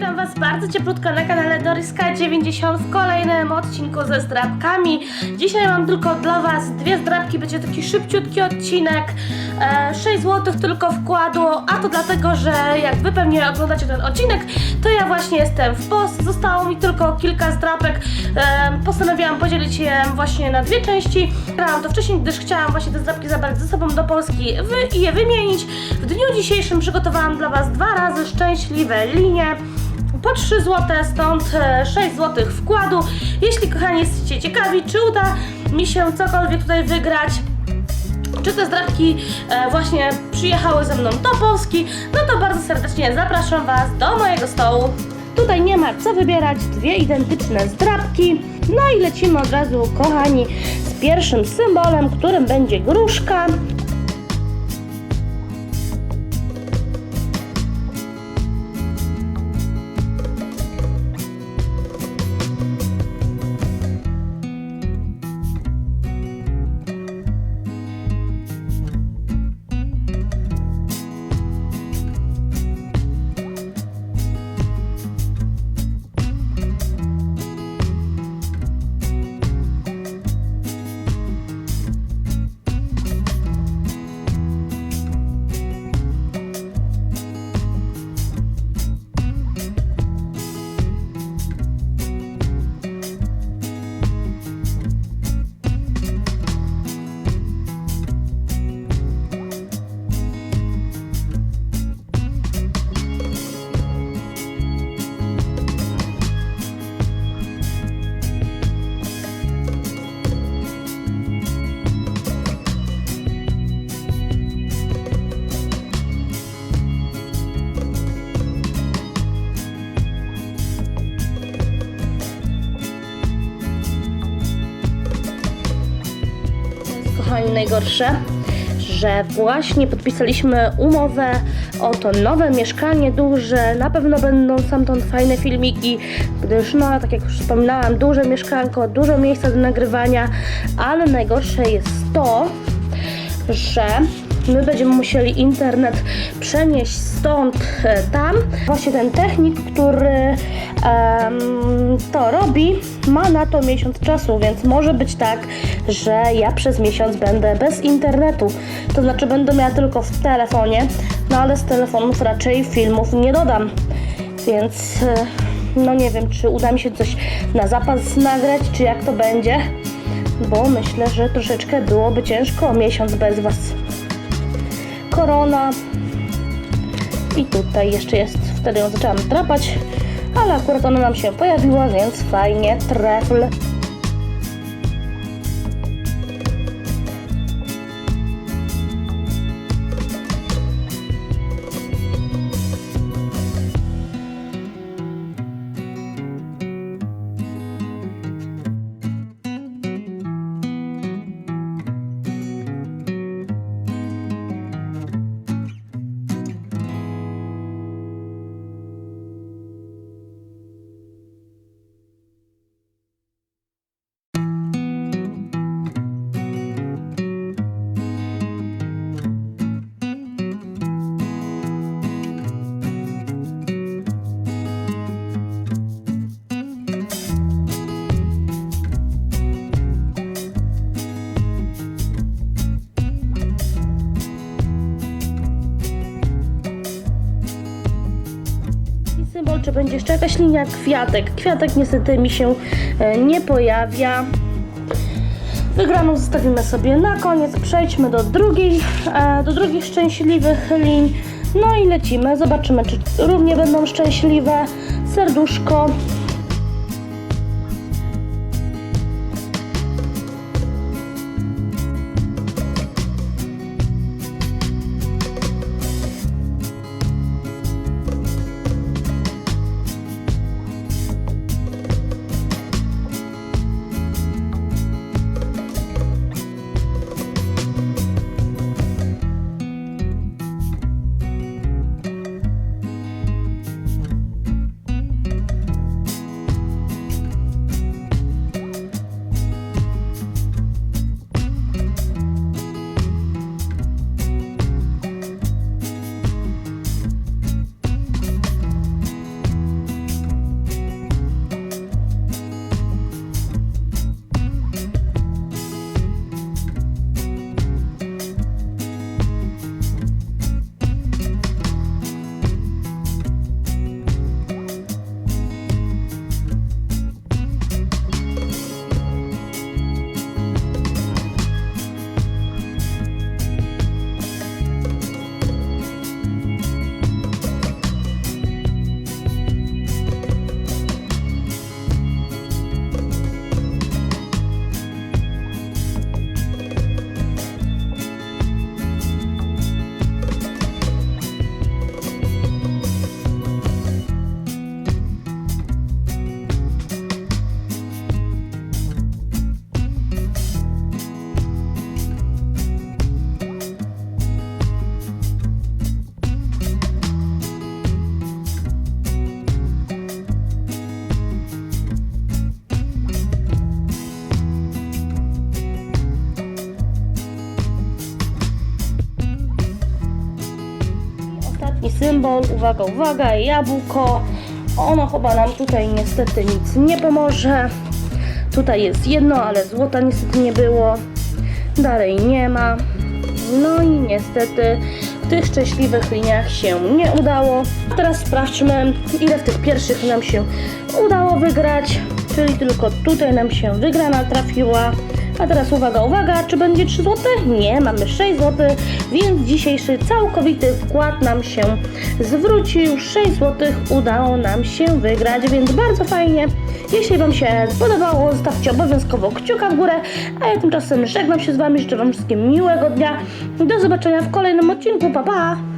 Witam Was bardzo cieplutko na kanale Doriska 90 w kolejnym odcinku ze zdrabkami. Dzisiaj mam tylko dla Was dwie zdrabki, będzie taki szybciutki odcinek. E, 6 zł tylko wkładu, a to dlatego, że jak Wy pewnie oglądacie ten odcinek, to ja właśnie jestem w post. Zostało mi tylko kilka zdrabek. E, postanowiłam podzielić je właśnie na dwie części. Grałam to wcześniej, gdyż chciałam właśnie te zdrabki zabrać ze sobą do Polski wy, i je wymienić. W dniu dzisiejszym przygotowałam dla Was dwa razy szczęśliwe linie po 3 zł, stąd e, 6 zł wkładu. Jeśli kochani jesteście ciekawi, czy uda mi się cokolwiek tutaj wygrać, czy te zdrabki e, właśnie przyjechały ze mną do Polski, no to bardzo serdecznie zapraszam Was do mojego stołu. Tutaj nie ma co wybierać, dwie identyczne zdrabki. No i lecimy od razu, kochani, z pierwszym symbolem, którym będzie gruszka. Najgorsze, że właśnie podpisaliśmy umowę o to nowe mieszkanie duże. Na pewno będą stamtąd fajne filmiki, gdyż no, tak jak już wspominałam, duże mieszkanko, dużo miejsca do nagrywania, ale najgorsze jest to, że my będziemy musieli internet przenieść stąd e, tam. Właśnie ten technik, który em, to robi, ma na to miesiąc czasu, więc może być tak, że ja przez miesiąc będę bez internetu. To znaczy będę miała tylko w telefonie, no ale z telefonów raczej filmów nie dodam. Więc e, no nie wiem, czy uda mi się coś na zapas nagrać, czy jak to będzie. Bo myślę, że troszeczkę byłoby ciężko miesiąc bez was korona. I tutaj jeszcze jest, wtedy ją zaczęłam drapać, ale akurat ona nam się pojawiła, więc fajnie, trefl. Czy będzie jeszcze jakaś linia kwiatek. Kwiatek niestety mi się e, nie pojawia. Wygraną zostawimy sobie na koniec. Przejdźmy do drugiej, e, do drugich szczęśliwych lin. No i lecimy. Zobaczymy, czy równie będą szczęśliwe. Serduszko. Symbol, uwaga, uwaga, jabłko. Ono chyba nam tutaj niestety nic nie pomoże. Tutaj jest jedno, ale złota niestety nie było. Dalej nie ma. No i niestety w tych szczęśliwych liniach się nie udało. Teraz sprawdźmy, ile w tych pierwszych nam się udało wygrać. Czyli tylko tutaj nam się wygrana trafiła. A teraz uwaga, uwaga, czy będzie 3 zł? Nie, mamy 6 zł, więc dzisiejszy całkowity wkład nam się zwrócił. 6 zł udało nam się wygrać, więc bardzo fajnie. Jeśli Wam się podobało, zostawcie obowiązkowo kciuka w górę, a ja tymczasem żegnam się z Wami, życzę Wam wszystkim miłego dnia. Do zobaczenia w kolejnym odcinku, pa pa!